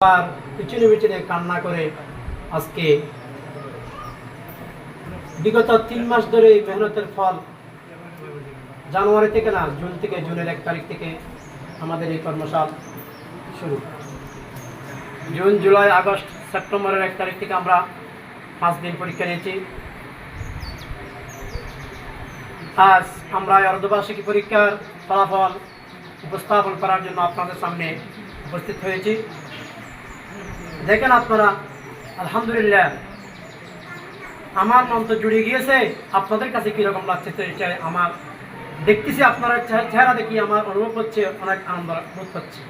আর পিছনে পিছনে কান্না করে আজকে বিগত তিন মাস ধরে এই মেহনতের ফল জানুয়ারি থেকে না, জুন থেকে, জুনের এক তারিখ থেকে আমাদের এই কর্মশাল শুরু। জুন, জুলাই, আগস্ট, সেপ্টেম্বরের এক তারিখ থেকে আমরা পাঁচ দিন পরীক্ষা নিয়েছি। আজ আমরা অর্ধবার্ষিকী পরীক্ষার ফলাফল উপস্থাপন করার জন্য আপনাদের সামনে উপস্থিত হয়েছি। দেখেন আপনারা, আলহামদুলিল্লাহ, আমার মন তো জুড়ে গিয়েছে, আপনাদের কাছে কীরকম লাগছে এটা আমার দেখতেছি, আপনারা চেহারা দেখি আমার অনুভব হচ্ছে, অনেক আনন্দ বোধ হচ্ছে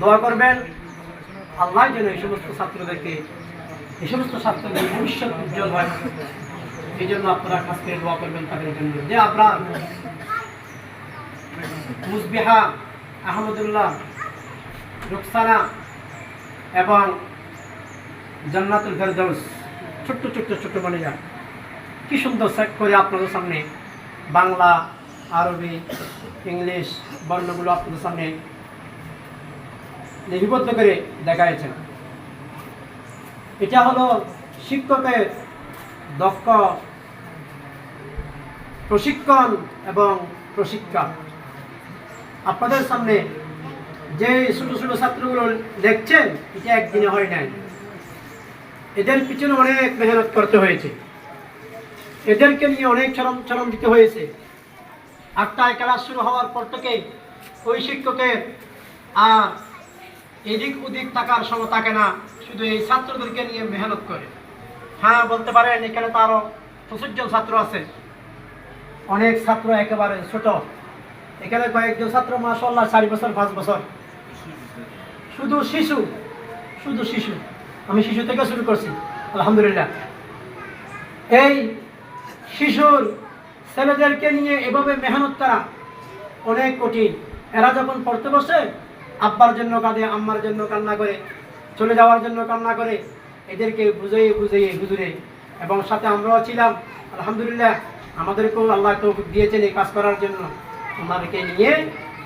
দোয়া করবেন, আল্লাহ যেন এই সমস্ত ছাত্রদেরকে, এই সমস্ত ছাত্রদের ভবিষ্যৎ উজ্জ্বল হয়। এই জন্য আপনারা কাছ থেকে দোয়া করবেন তাদের জন্য। যে আপনার মুসবিহা, আহমদুল্লাহ, রুকসানা এবং জান্নাতুল ফেরদৌস ছোট্ট ছোট্ট ছোট্ট বানিয়া কি সুন্দর সেট করে আপনাদের সামনে বাংলা, আরবি, ইংলিশ বর্ণগুলো আপনাদের সামনে লিপিবদ্ধ করে দেখাইছেন এটা হলো শিক্ষকের দক্ষ প্রশিক্ষণ এবং প্রশিক্ষা আপনাদের সামনে যে ছোটো ছোটো ছাত্রগুলো দেখছেন এটা একদিনে হয় নাই। এদের পিছনে অনেক মেহনত করতে হয়েছে। এদেরকে নিয়ে অনেক চরম চরম দিতে হয়েছে। আটটায় ক্লাস শুরু হওয়ার পর থেকে ওই শিক্ষকের আর এদিক ওদিক থাকার সময় থাকে না, শুধু এই ছাত্রদেরকে নিয়ে মেহনত করে। হ্যাঁ বলতে পারেন, এখানে তো আরও প্রচুর জন ছাত্র আছে। অনেক ছাত্র একেবারে ছোট। এখানে কয়েকজন ছাত্র মাসাল্লাহ চারি বছর, পাঁচ বছর। শুধু শিশু শুধু শিশু। আমি শিশু থেকে শুরু করছি, আলহামদুলিল্লাহ। এই শিশুর ছেলেদেরকে নিয়ে এভাবে মেহনত করা অনেক কঠিন। এরা যখন পড়তে বসে, আব্বার জন্য কাঁদে, আম্মার জন্য কান্না করে, চলে যাওয়ার জন্য কান্না করে, এদেরকে বুঝিয়ে বুঝিয়ে বুঝুরে এবং সাথে আমরাও ছিলাম, আলহামদুলিল্লাহ, আমাদেরকেও আল্লাহ তো দিয়েছেন এই কাজ করার জন্য। আমাদেরকে নিয়ে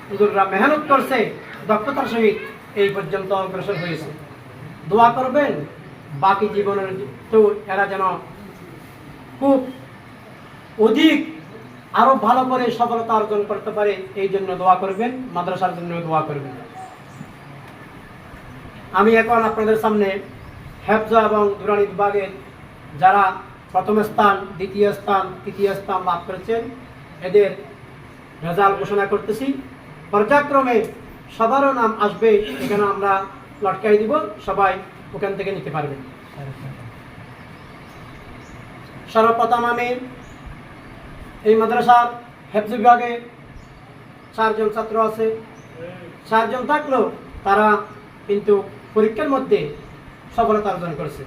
হুজুররা মেহনত করছে, দক্ষতার সহিত। এই পর্যন্ত অগ্রসর হয়েছে। দোয়া করবেন, বাকি জীবনের তো এরা যেন খুব অধিক আরও ভালো করে সফলতা অর্জন করতে পারে, এই জন্য দোয়া করবেন, মাদ্রাসার জন্য দোয়া করবেন। আমি এখন আপনাদের সামনে হেফজা এবং দুরানি বিভাগের যারা প্রথম স্থান, দ্বিতীয় স্থান, তৃতীয় স্থান লাভ করেছেন, এদের রেজাল্ট ঘোষণা করতেছি। পর্যায়ক্রমে সবারও নাম আসবে, এখানে আমরা লটকাই দিব, সবাই ওখান থেকে নিতে পারবেন সর্বপ্রথম আমি এই মাদ্রাসার হেফজ বিভাগে চারজন ছাত্র আছে। চারজন থাকলেও তারা কিন্তু পরীক্ষার মধ্যে সফলতা অর্জন করছে।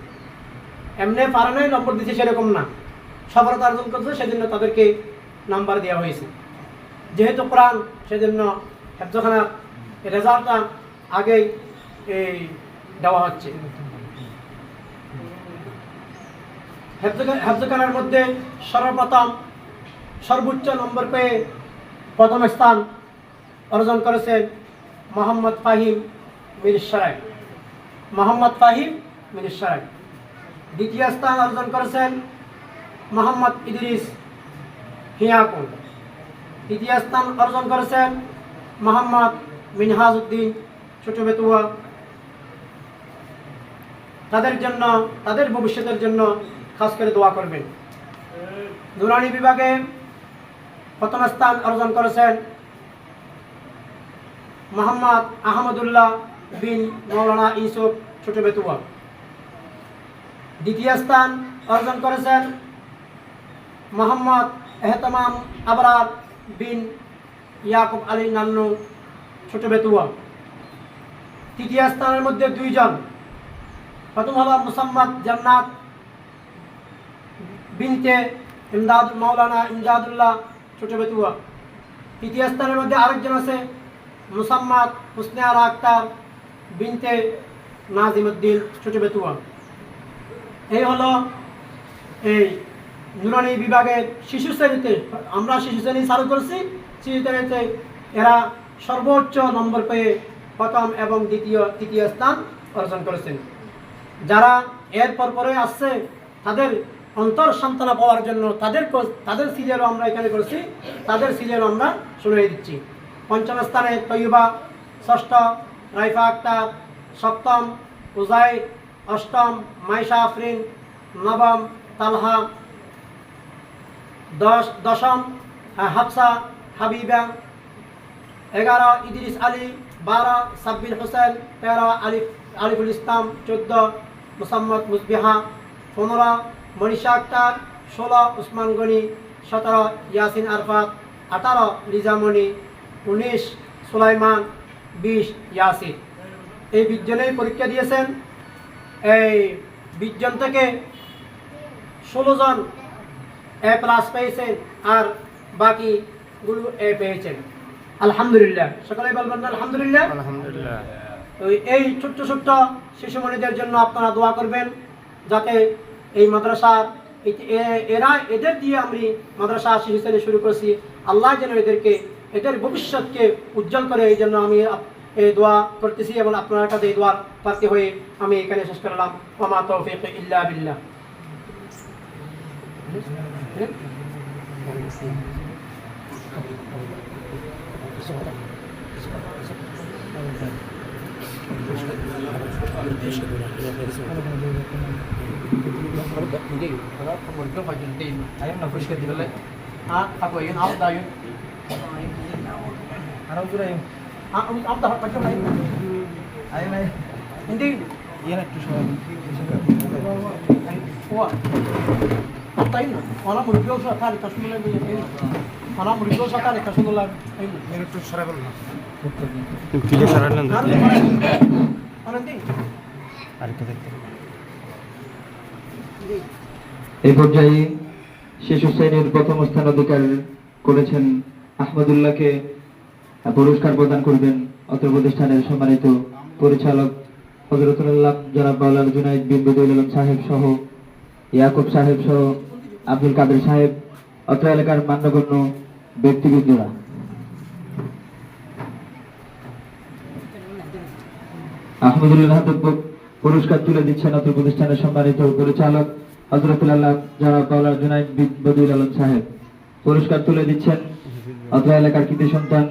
এমনি পারানোই নম্বর দিচ্ছে সেরকম না। সফলতা অর্জন করছে, সেজন্য তাদেরকে নাম্বার দেওয়া হয়েছে। যেহেতু কোরআন, সেজন্য হেফজখানার রেজাল্টটা আগেই এই দেওয়া হচ্ছে। হেফজ- হেফজখানার মধ্যে সর্বপ্রথম সর্বোচ্চ নম্বর পেয়ে প্রথম স্থান অর্জন করেছেন মোহাম্মদ ফাহিম মিরসরাই মোহাম্মদ ফাহিম মিরসরাই দ্বিতীয় স্থান অর্জন করেছেন মোহাম্মদ ইদ্রিস হিয়াকুল। তৃতীয় স্থান অর্জন করেছেন মোহাম্মদ মিনহাজ উদ্দিন ছোট বেতুয়া তাদের জন্য, তাদের ভবিষ্যতের জন্য খাস করে দোয়া করবেন। নুরানি বিভাগে প্রথম স্থান অর্জন করেছেন মোহাম্মদ আহমদুল্লাহ বিন মৌলানা ইউসুফ, ছোট বেতুয়া দ্বিতীয় স্থান অর্জন করেছেন মোহাম্মদ এহতমাম আবরার বিন ইয়াকুব আলী নান্নু। ছোট বেতুয়া। তৃতীয় স্থানের মধ্যে দুইজন। প্রথম হল মুসাম্মদ জান্নাত বিনতে ইমদাদ মৌলানা ইমদাদুল্লাহ ছোট বেতুয়া। তৃতীয় স্থানের মধ্যে আরেকজন আছে মুসাম্মদ হুসনে আরা আক্তার বিনতে নাজিমুদ্দিন ছোট বেতুয়া। এই হলো এই নুরানি বিভাগের শিশু শ্রেণীতে, আমরা শিশু শ্রেণি চালু করছি, শিশু শ্রেণীতে এরা সর্বোচ্চ নম্বর পেয়ে প্রথম এবং দ্বিতীয়, তৃতীয় স্থান অর্জন করেছেন। যারা এর পর আসছে, তাদের অন্তর সান্ত্বনা পাওয়ার জন্য তাদের তাদের সিরিয়ালও আমরা এখানে করেছি, তাদের সিরিয়ালও আমরা শুনিয়ে দিচ্ছি। পঞ্চম স্থানে তৈবা ষষ্ঠ রাইফা আক্তার, সপ্তম উজাই, অষ্টম মাইশা আফরিন, নবম তালহা, দশ, দশম হাফসা হাবিবা এগারো, ইদ্রিস আলী, বারো, সাব্বির হোসেন, তেরো, আলিফ, আলিফুল ইসলাম, চোদ্দ, মোসাম্মদ মুসবিহা, পনেরো, মনীষা আক্তার, ষোলো, উসমান গনি, সতেরো, ইয়াসিন আরফাত, আঠারো লিজামণি উনিশ, সুলাইমান, বিশ, ইয়াসিন। এই বিজ্ঞানেই পরীক্ষা দিয়েছেন। এই বিজ্ঞান থেকে ষোলো জন এ প্লাস পেয়েছেন আর বাকিগুলো এ পেয়েছেন। আলহামদুলিল্লাহ। সকলে বলবেন না আলহামদুলিল্লাহ? এই ছোট্ট ছোট্ট শিশুমণিদের জন্য আপনারা দোয়া করবেন যাতে এই মাদ্রাসার এ- এরা এদের দিয়ে আমি মাদ্রাসা শিশু শ্রেণি শুরু করেছি। আল্লাহ যেন এদেরকে এদের ভবিষ্যৎকে উজ্জ্বল করে এই জন্য আমি এই দোয়া করতেছি এবং আপনার কাছে এই দোয়ার প্রার্থী হয়ে আমি এখানে শেষ করলাম। মামা তৌফিক ইল্লা বিল্লাহ। Ayun na, push ka di ba? Ha? Ako yun, out na yun. এই পর্যায়ে শিশু শ্রেণির প্রথম স্থান অধিকার করেছেন আহমদুল্লাহকে পুরস্কার প্রদান করবেন অত প্রতিষ্ঠানের সম্মানিত পরিচালক সাহেব সহ আব্দুল কাদের সাহেব অত্র এলাকার মান্যগণ্য ব্যক্তিবৃন্দরা আহমদুল্লাহ হাতে পুরস্কার তুলে দিচ্ছেন অত্র প্রতিষ্ঠানের সম্মানিত পরিচালক বদুল আলম সাহেব। পুরস্কার তুলে দিচ্ছেন এলাকার কৃতি সন্তান।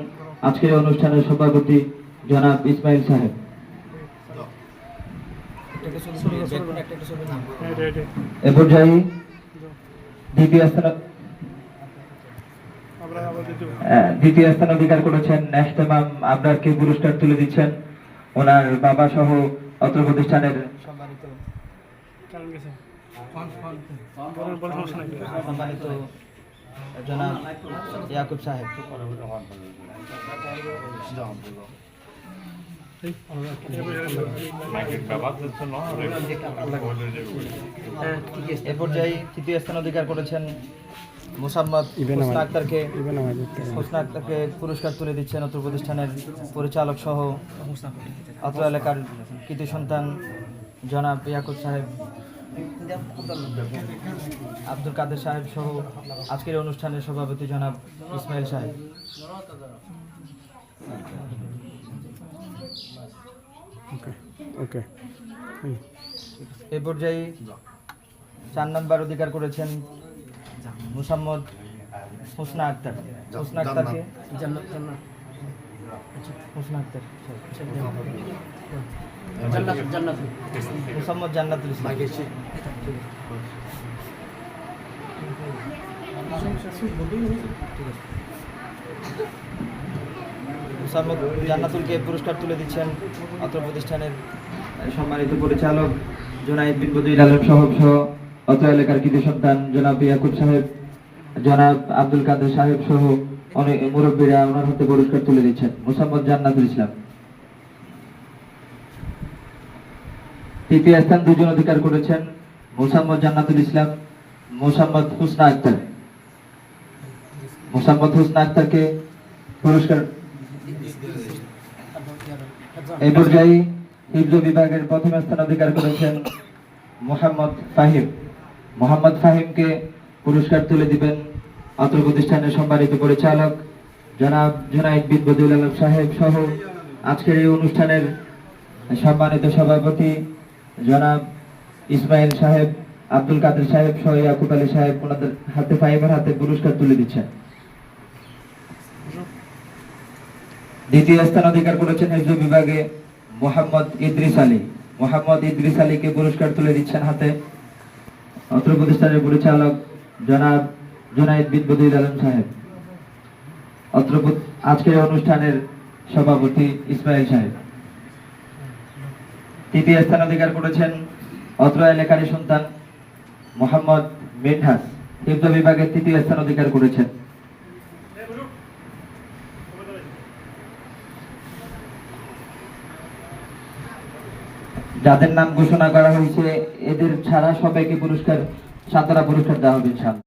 আজকের অনুষ্ঠানের সভাপতি জনাব ইসমাইল সাহেব। এ পর্যায়ে দ্বিতীয় স্থান দ্বিতীয় স্থান। অধিকার করেছেন নেস্তেমাম আবরারকে পুরস্কার তুলে দিচ্ছেন। ওনার বাবা সহ অত্র প্রতিষ্ঠানের সম্মানিত সম্মানিত জনাব ইয়াকুব সাহেব। এ পর্যায়ে তৃতীয় স্থান অধিকার করেছেন মোসাম্মদ হোসনা আক্তারকে হোসনা আক্তারকে পুরস্কার তুলে দিচ্ছেন অত্র প্রতিষ্ঠানের পরিচালক সহ অত্র এলাকার কৃতি সন্তান জনাব ইয়াকুব সাহেব আব্দুল কাদের সাহেব সহ আজকের অনুষ্ঠানের সভাপতি জনাব ইসমাইল সাহেব। ওকে এ পর্যায়ে চার নম্বর অধিকার করেছেন মুসাম্মদ হোসনা আক্তার। হোসনা আক্তারকে হোসনা আক্তার জান্নাত মুসাম্মদ জান্নাতুল ইসলাম। মুসাম্মদ জান্নাতুলকে পুরস্কার তুলে দিচ্ছেন অত্র প্রতিষ্ঠানের সম্মানিত পরিচালক জোনাইদ বিন বদুল আলম সহ অত্র এলাকার কৃতি সন্তান জনাব ইয়াকুব সাহেব, জনাব আব্দুল কাদের সাহেব সহ অনেক মুরব্বীরা ওনার হাতে পুরস্কার তুলে দিচ্ছেন। মুসাম্মদ জান্নাতুল ইসলাম। তৃতীয় স্থান দুজন অধিকার করেছেন মুসাম্মদ জান্নাতুল ইসলাম, মুসাম্মদ হুসনা আক্তার। মুসাম্মদ হুসনা আক্তারকে পুরস্কার এই পর্যায়ে হিফজ বিভাগের প্রথম স্থান অধিকার করেছেন মোহাম্মদ ফাহিম। মোহাম্মদ ফাহিমকে পুরস্কার তুলে দিবেন অত্র প্রতিষ্ঠানের সম্মানিত পরিচালক জনাব জুনাইদ বিন বদিউল আলম সাহেব সহ আজকের এই অনুষ্ঠানের সম্মানিত সভাপতি জনাব ইসমাইল সাহেব, আব্দুল কাদের সাহেব সহ ইয়াকুব আলী সাহেব ওনাদের হাতে ফাইমের হাতে পুরস্কার তুলে দিচ্ছেন। দ্বিতীয় স্থান অধিকার করেছেন হেফজ বিভাগে মোহাম্মদ ইদ্রিস আলী। মোহাম্মদ ইদ্রিস আলীকে পুরস্কার তুলে দিচ্ছেন হাতে। অত্র প্রতিষ্ঠানের পরিচালক জনাব জুনাইদ বিদ্যুদ্দিন আলম সাহেব। অত্র আজকের অনুষ্ঠানের সভাপতি ইসমাইল সাহেব। তৃতীয় স্থান অধিকার করেছেন অত্র এলাকারী সন্তান মোহাম্মদ মিনহাস। বিভাগের তৃতীয় স্থান অধিকার করেছেন। যাদের নাম ঘোষণা করা হয়েছে এদের ছাড়া সবাইকে পুরস্কার সাতারা পুরস্কার দেওয়া হবে